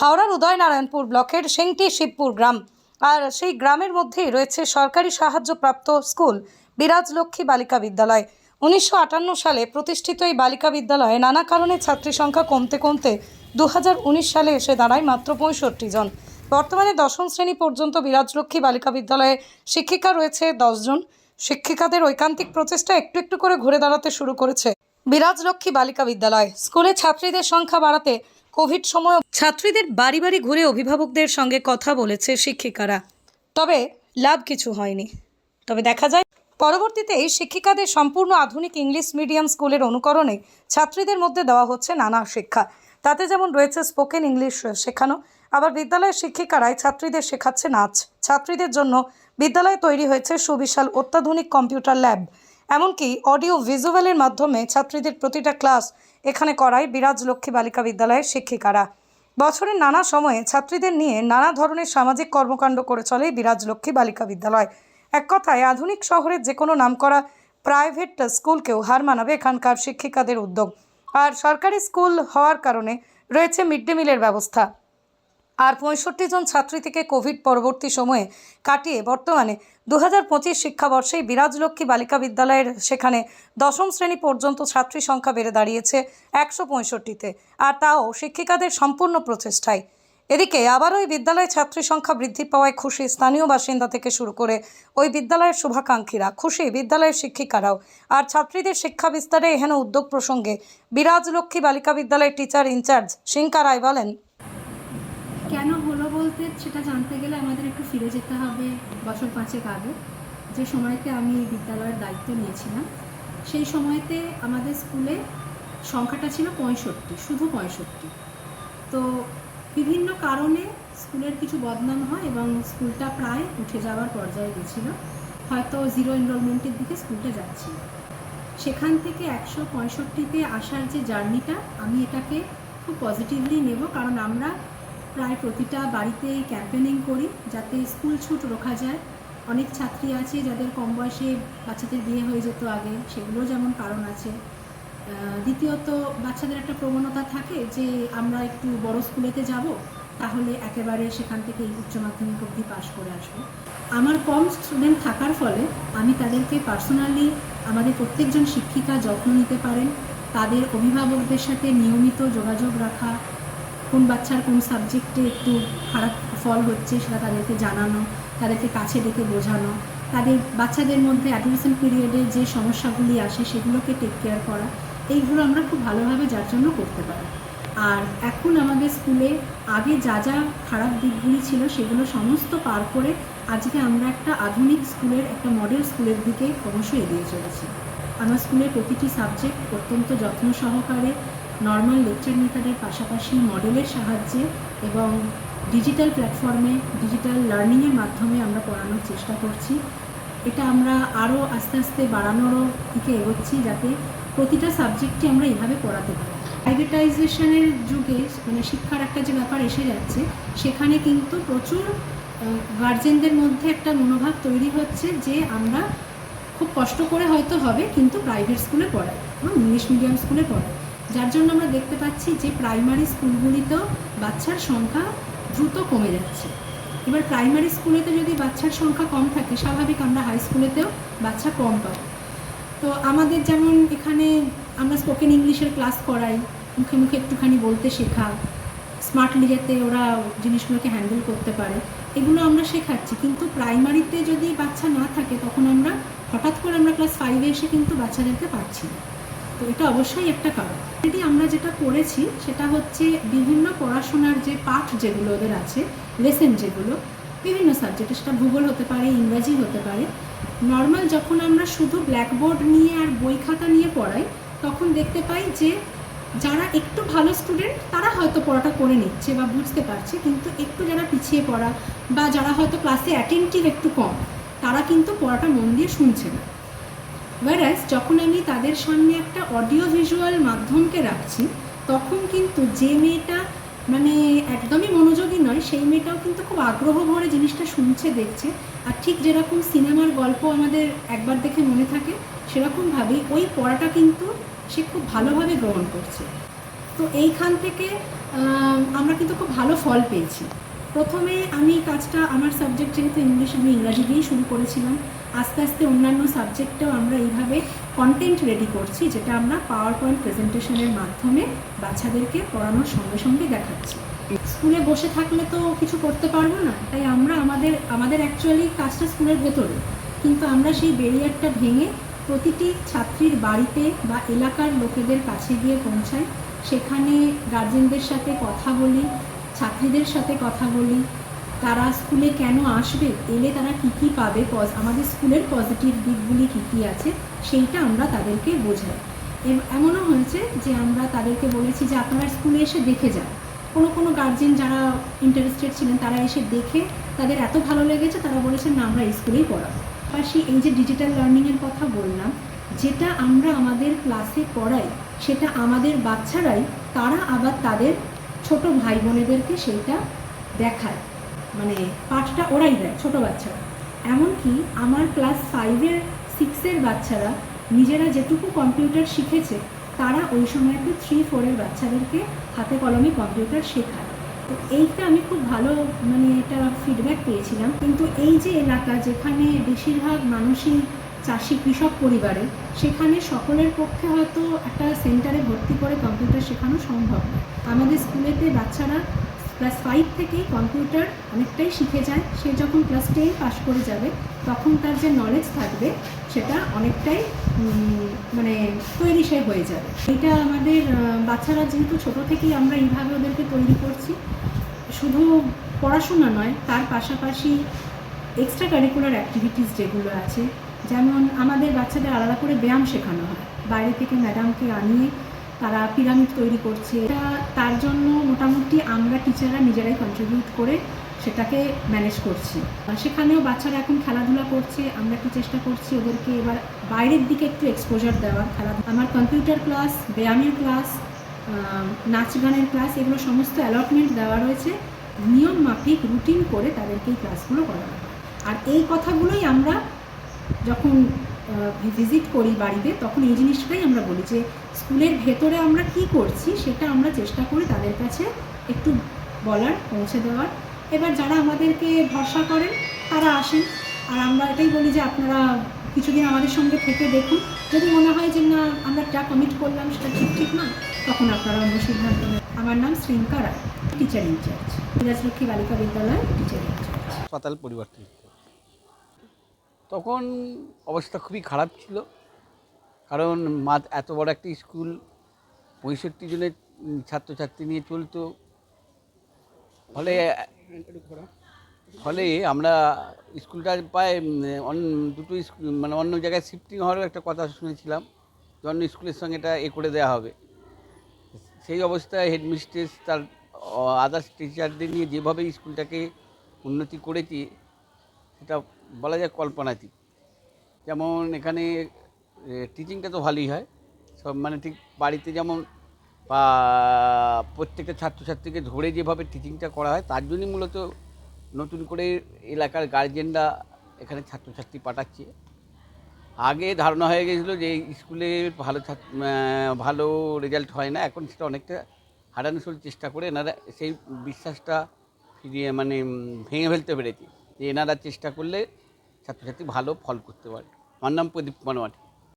হাওড়ার উদয়নারায়ণপুর ব্লকের সেংটি শিবপুর গ্রাম। আর সেই গ্রামের মধ্যেই রয়েছে সরকারি সাহায্যপ্রাপ্ত স্কুল, বিরাজ লক্ষ্মী বালিকা বিদ্যালয়। উনিশশো আটান্ন সালে প্রতিষ্ঠিত এই বালিকা বিদ্যালয়ে নানা কারণে ছাত্রী সংখ্যা কমতে কমতে দু হাজার উনিশ সালে এসে দাঁড়ায় মাত্র পঁয়ষট্টি জন। বর্তমানে দশম শ্রেণি পর্যন্ত বিরাজলক্ষ্মী বালিকা বিদ্যালয়ে শিক্ষিকা রয়েছে দশজন শিক্ষিকাদের ঐকান্তিক প্রচেষ্টা একটু একটু করে ঘুরে দাঁড়াতে শুরু করেছে বিরাজলক্ষ্মী বালিকা বিদ্যালয়। স্কুলে ছাত্রীদের সংখ্যা বাড়াতে কোভিড সময় ছাত্রীদের বাড়ি বাড়ি ঘুরে অভিভাবকদের সঙ্গে কথা বলেছে শিক্ষিকারা। তবে লাভ কিছু হয়নি। তবে দেখা যায়, পরবর্তীতে এই শিক্ষিকাদের সম্পূর্ণ আধুনিক ইংলিশ মিডিয়াম স্কুলের অনুকরণে ছাত্রীদের মধ্যে দেওয়া হচ্ছে নানা শিক্ষা। তাতে যেমন রয়েছে স্পোকেন ইংলিশ শেখানো, আবার বিদ্যালয়ের শিক্ষিকারাই ছাত্রীদের শেখাচ্ছে নাচ। ছাত্রীদের জন্য বিদ্যালয়ে তৈরি হয়েছে সুবিশাল অত্যাধুনিক কম্পিউটার ল্যাব। এমনকি অডিও ভিজুয়ালের মাধ্যমে ছাত্রীদের প্রতিটা ক্লাস এখানে করায় বিরাজ লক্ষ্মী বালিকা বিদ্যালয়ের শিক্ষিকারা। বছরের নানা সময়ে ছাত্রীদের নিয়ে নানা ধরনের সামাজিক কর্মকাণ্ড করে চলে বিরাজ লক্ষ্মী বালিকা বিদ্যালয়। এক কথায়, আধুনিক শহরের যে কোনো নামকরা প্রাইভেট স্কুলকেও হার মানাবে এখানকার শিক্ষিকাদের উদ্যোগ। আর সরকারি স্কুল হওয়ার কারণে রয়েছে মিড ডে মিলের ব্যবস্থা। আর পঁয়ষট্টি জন ছাত্রী থেকে কোভিড পরবর্তী সময়ে কাটিয়ে বর্তমানে দু হাজার পঁচিশ শিক্ষাবর্ষেই বিরাজলক্ষ্মী বালিকা বিদ্যালয়ের সেখানে দশম শ্রেণি পর্যন্ত ছাত্রী সংখ্যা বেড়ে দাঁড়িয়েছে একশো পঁয়ষট্টিতে, আর তাও শিক্ষিকাদের সম্পূর্ণ প্রচেষ্টায়। এদিকে আবারও ওই বিদ্যালয়ে ছাত্রী সংখ্যা বৃদ্ধি পাওয়ায় খুশি স্থানীয় বাসিন্দা থেকে শুরু করে ওই বিদ্যালয়ের শুভাকাঙ্ক্ষীরা, খুশি বিদ্যালয়ের শিক্ষিকারাও, আর ছাত্রীদের শিক্ষা বিস্তারে এহেন উদ্যোগ প্রসঙ্গে বিরাজলক্ষ্মী বালিকা বিদ্যালয়ের টিচার ইনচার্জ সিংকা রায় বলেন বলতে সেটা জানতে গেলে আমাদের একটু ফিরে যেতে হবে বছর পাঁচেক আগে। যে সময়তে আমি বিদ্যালয়ের দায়িত্ব নিয়েছিলাম, সেই সময়তে আমাদের স্কুলে সংখ্যাটা ছিল পঁয়ষট্টি, শুধু পঁয়ষট্টি। তো বিভিন্ন কারণে স্কুলের কিছু বদনাম হয় এবং স্কুলটা প্রায় উঠে যাওয়ার পর্যায়ে গেছিল। হয়তো জিরো এনরোলমেন্টের দিকে স্কুলটা যাচ্ছিল। সেখান থেকে একশো পঁয়ষট্টিতে আসার যে জার্নিটা, আমি এটাকে খুব পজিটিভলি নেব। কারণ আমরা প্রায় প্রতিটা বাড়িতেই ক্যাম্পেনিং করি যাতে স্কুল ছুট রোখা যায়। অনেক ছাত্রী আছে যাদের কম বয়সে বাচ্চাদের বিয়ে হয়ে যেত আগে সেগুলোও যেমন কারণ আছে। দ্বিতীয়ত, বাচ্চাদের একটা প্রবণতা থাকে যে আমরা একটু বড় স্কুলেতে যাব, তাহলে একেবারে সেখান থেকে উচ্চ মাধ্যমিক অবধি পাশ করে আসব। আমার কম স্টুডেন্ট থাকার ফলে আমি তাদেরকে পার্সোনালি আমাদের প্রত্যেকজন শিক্ষিকা যত্ন নিতে পারেন। তাদের অভিভাবকদের সাথে নিয়মিত যোগাযোগ রাখা কোন বাচ্চার কোন সাবজেক্টে একটু খারাপ ফল হচ্ছে সেটা তাদেরকে জানানো, তাদেরকে কাছে ডেকে বোঝানো, তাদের বাচ্চাদের মধ্যে অ্যাডমিশন পিরিয়ডে যে সমস্যাগুলি আসে সেগুলোকে টেক কেয়ার করা, এইগুলো আমরা খুব ভালোভাবে যার জন্য করতে পারি। আর এখন আমাদের স্কুলে আগে যা যা খারাপ দিকগুলি ছিল সেগুলো সমস্ত পার করে আজকে আমরা একটা আধুনিক স্কুলের একটা মডেল স্কুলের দিকে ক্রমশ এগিয়ে চলেছি। আমার স্কুলের প্রতিটি সাবজেক্ট অত্যন্ত যত্ন সহকারে নর্মাল লেকচার মেথডের পাশাপাশি মডেলের সাহায্যে এবং ডিজিটাল প্ল্যাটফর্মে ডিজিটাল লার্নিংয়ের মাধ্যমে আমরা পড়ানোর চেষ্টা করছি। এটা আমরা আরও আস্তে আস্তে বাড়ানোরও দিকে এগোচ্ছি যাতে প্রতিটা সাবজেক্টই আমরা এভাবে পড়াতে পারি। প্রাইভেটাইজেশনের যুগে মানে শিক্ষার একটা যে ব্যাপার এসে যাচ্ছে, সেখানে কিন্তু প্রচুর গার্জেনদের মধ্যে একটা মনোভাব তৈরি হচ্ছে যে আমরা খুব কষ্ট করে হয়তো হবে কিন্তু প্রাইভেট স্কুলে পড়াই এবং ইংলিশ মিডিয়াম স্কুলে পড়াই। যার জন্য আমরা দেখতে পাচ্ছি যে প্রাইমারি স্কুলগুলিতেও বাচ্চার সংখ্যা দ্রুত কমে যাচ্ছে। এবার প্রাইমারি স্কুলেতে যদি বাচ্চার সংখ্যা কম থাকে, স্বাভাবিক আমরা হাই স্কুলেতেও বাচ্চা কম পাবো। তো আমাদের যেমন এখানে আমরা স্পোকেন ইংলিশের ক্লাস করাই, মুখে মুখে একটুখানি বলতে শেখা স্মার্টলি যাতে ওরা জিনিসগুলোকে হ্যান্ডেল করতে পারে, এগুলো আমরা শেখাচ্ছি। কিন্তু প্রাইমারিতে যদি বাচ্চা না থাকে, তখন আমরা হঠাৎ করে আমরা ক্লাস ফাইভে এসে কিন্তু বাচ্চাদেরকে পাচ্ছি না। তো এটা অবশ্যই একটা কারণ। যদি আমরা যেটা করেছি, সেটা হচ্ছে বিভিন্ন পড়াশোনার যে পাঠ যেগুলো ওদের আছে লেসেন যেগুলো, বিভিন্ন সাবজেক্টে সেটা ভূগোল হতে পারে, ইংরাজি হতে পারে নর্মাল যখন আমরা শুধু ব্ল্যাকবোর্ড নিয়ে আর বই খাতা নিয়ে পড়াই, তখন দেখতে পাই যে যারা একটু ভালো স্টুডেন্ট তারা হয়তো পড়াটা করে নিচ্ছে বা বুঝতে পারছে, কিন্তু একটু যারা পিছিয়ে পড়া বা যারা হয়তো ক্লাসে অ্যাটেন্টিভ একটু কম, তারা কিন্তু পড়াটা মন দিয়ে শুনছে না। ওয়ারাস যখন আমি তাদের সামনে একটা অডিও ভিজুয়াল মাধ্যমকে রাখছি, তখন কিন্তু যে মেয়েটা মানে একদমই মনোযোগী নয়, সেই মেয়েটাও কিন্তু খুব আগ্রহ ভরে জিনিসটা শুনছে, দেখছে। আর ঠিক যেরকম সিনেমার গল্প আমাদের একবার দেখে মনে থাকে, সেরকমভাবেই ওই পড়াটা কিন্তু সে খুব ভালোভাবে গ্রহণ করছে। তো এইখান থেকে আমরা কিন্তু খুব ভালো ফল পেয়েছি। প্রথমে আমি কাজটা, আমার সাবজেক্ট যেহেতু ইংলিশ আমি ইংরাজি দিয়েই শুরু করেছিলাম আস্তে আস্তে অন্যান্য সাবজেক্টেও আমরা এইভাবে কন্টেন্ট রেডি করছি, যেটা আমরা পাওয়ার পয়েন্ট প্রেজেন্টেশনের মাধ্যমে বাচ্চাদেরকে পড়ানোর সঙ্গে সঙ্গে দেখাচ্ছি। স্কুলে বসে থাকলে তো কিছু করতে পারব না, তাই আমরা আমাদের আমাদের অ্যাকচুয়ালি কাজটা স্কুলের ভেতরে। কিন্তু আমরা সেই ব্যারিয়ারটা ভেঙে প্রতিটি ছাত্রীর বাড়িতে বা এলাকার লোকেদের কাছে গিয়ে পৌঁছাই। সেখানে গার্জেনদের সাথে কথা বলি, ছাত্রীদের সাথে কথা বলি তারা স্কুলে কেন আসবে? এলে তারা কী কী পাবে? পজ- আমাদের স্কুলের পজিটিভ দিকগুলি কী কী আছে? সেইটা আমরা তাদেরকে বোঝাই। এমনও হয়েছে যে আমরা তাদেরকে বলেছি যে আপনারা স্কুলে এসে দেখে যান। কোনো কোনো গার্জেন যারা ইন্টারেস্টেড ছিলেন, তারা এসে দেখে তাদের এত ভালো লেগেছে, তারা বলেছেন না, আমরা স্কুলেই পড়াবো। পাশাপাশি এই যে ডিজিটাল লার্নিংয়ের কথা বললাম, যেটা আমরা আমাদের ক্লাসে পড়াই, সেটা আমাদের বাচ্চারাই, তারা আবার তাদের ছোট ভাই বোনেদেরকে সেইটা দেখায়। মানে পাঠটা ওরাই দেয়, ছোট বাচ্চারা। এমনকি আমার ক্লাস ফাইভের সিক্সের বাচ্চারা, নিজেরা যেটুকু কম্পিউটার শিখেছে, তারা ওই সময়তে থ্রি ফোরের বাচ্চাদেরকে হাতে কলমে কম্পিউটার শেখায়। তো এইটা আমি খুব ভালো মানে এটা ফিডব্যাক পেয়েছিলাম। কিন্তু এই যে এলাকা যেখানে বেশিরভাগ মানুষই চাষি কৃষক পরিবারে, সেখানে সকলের পক্ষে হয়তো একটা সেন্টারে ভর্তি করে কম্পিউটার শেখানো সম্ভব আমাদের স্কুলেতে বাচ্চারা ক্লাস ফাইভ থেকেই কম্পিউটার অনেকটাই শিখে যায়, সে যখন ক্লাস টেন পাস করে যাবে, তখন তার যে নলেজ থাকবে, সেটা অনেকটাই মানে তৈরি সে হয়ে যাবে। এটা আমাদের বাচ্চারা যেহেতু ছোট থেকেই আমরা এইভাবে ওদেরকে তৈরি করছি, শুধু পড়াশোনা নয়, তার পাশাপাশি এক্সট্রা কারিকুলার অ্যাক্টিভিটিস যেগুলো আছে, যেমন আমাদের বাচ্চাদের আলাদা করে ব্যায়াম শেখানো হয়। বাইরে থেকে ম্যাডামকে আনিয়ে তারা পিরামিড তৈরি করছে। এটা তার জন্য মোটামুটি আমরা টিচাররা নিজেরাই কন্ট্রিবিউট করে সেটাকে ম্যানেজ করছি। সেখানেও বাচ্চারা এখন খেলাধুলা করছে, আমরা একটু চেষ্টা করছি ওদেরকে এবার বাইরের দিকে একটু এক্সপোজার দেওয়ার খেলাধুলা। আমার কম্পিউটার ক্লাস ব্যায়ামের ক্লাস নাচ গানের ক্লাস এগুলো সমস্ত অ্যালটমেন্ট দেওয়া রয়েছে। নিয়ম মাফিক রুটিন করে তাদেরকে এই ক্লাসগুলো হয়। আর এই কথাগুলোই আমরা যখন ভিজিট করি বাড়িতে, তখন এই জিনিসটাই আমরা বলি যে স্কুলের ভেতরে আমরা কি করছি সেটা আমরা চেষ্টা করি তাদের কাছে একটু বলার, পৌঁছে দেওয়ার। এবার যারা আমাদেরকে ভরসা করেন, তারা আসেন। আর আমরা এটাই বলি যে আপনারা কিছুদিন আমাদের সঙ্গে থেকে দেখুন। যদি মনে হয় যে না, আমরা যা কমিট করলাম সেটা ঠিক ঠিক না, তখন আপনারা অন্য সিদ্ধান্ত আমার নাম শ্রীঙ্কা রায় টিচার ইনচার্জ বিরাজলক্ষ্মী বালিকা বিদ্যালয় টিচার ইনচার্জ পরিবর্তিত তখন অবস্থা খুবই খারাপ ছিল। কারণ মা এত বড় একটা স্কুল পঁয়ষট্টি জনের ছাত্রছাত্রী নিয়ে চলতো। ফলে ফলে আমরা স্কুলটা প্রায় উম, অন- দুটো স্কুল মানে অন্য জায়গায় শিফটিং হওয়ারও একটা কথা শুনেছিলাম যে অন্য স্কুলের সঙ্গে এটা এ করে দেওয়া হবে। সেই অবস্থায় হেডমিস্ট্রেস তার আদার্স টিচারদের নিয়ে যেভাবে স্কুলটাকে উন্নতি করেছি সেটা বলা যায় কল্পনাতীত। যেমন এখানে টিচিংটা তো ভালোই হয়। সব মানে ঠিক বাড়িতে যেমন বা প্রত্যেকটা ছাত্রছাত্রীকে ধরে যেভাবে টিচিংটা করা হয়, তার জন্যই মূলত নতুন করে এলাকার গার্জেনরা এখানে ছাত্রছাত্রী পাঠাচ্ছে। আগে ধারণা হয়ে গেছিল যে স্কুলে ভালো ভালো রেজাল্ট হয় না, এখন সেটা অনেকটা হারানোর চেষ্টা করে এনারা সেই বিশ্বাসটা ফিরিয়ে মানে ভেঙে ফেলতে পেরেছে। যে এনারা চেষ্টা করলে ছাত্রছাত্রী ভালো ফল করতে পারে। আমার নাম প্রদীপ মানওয়াটি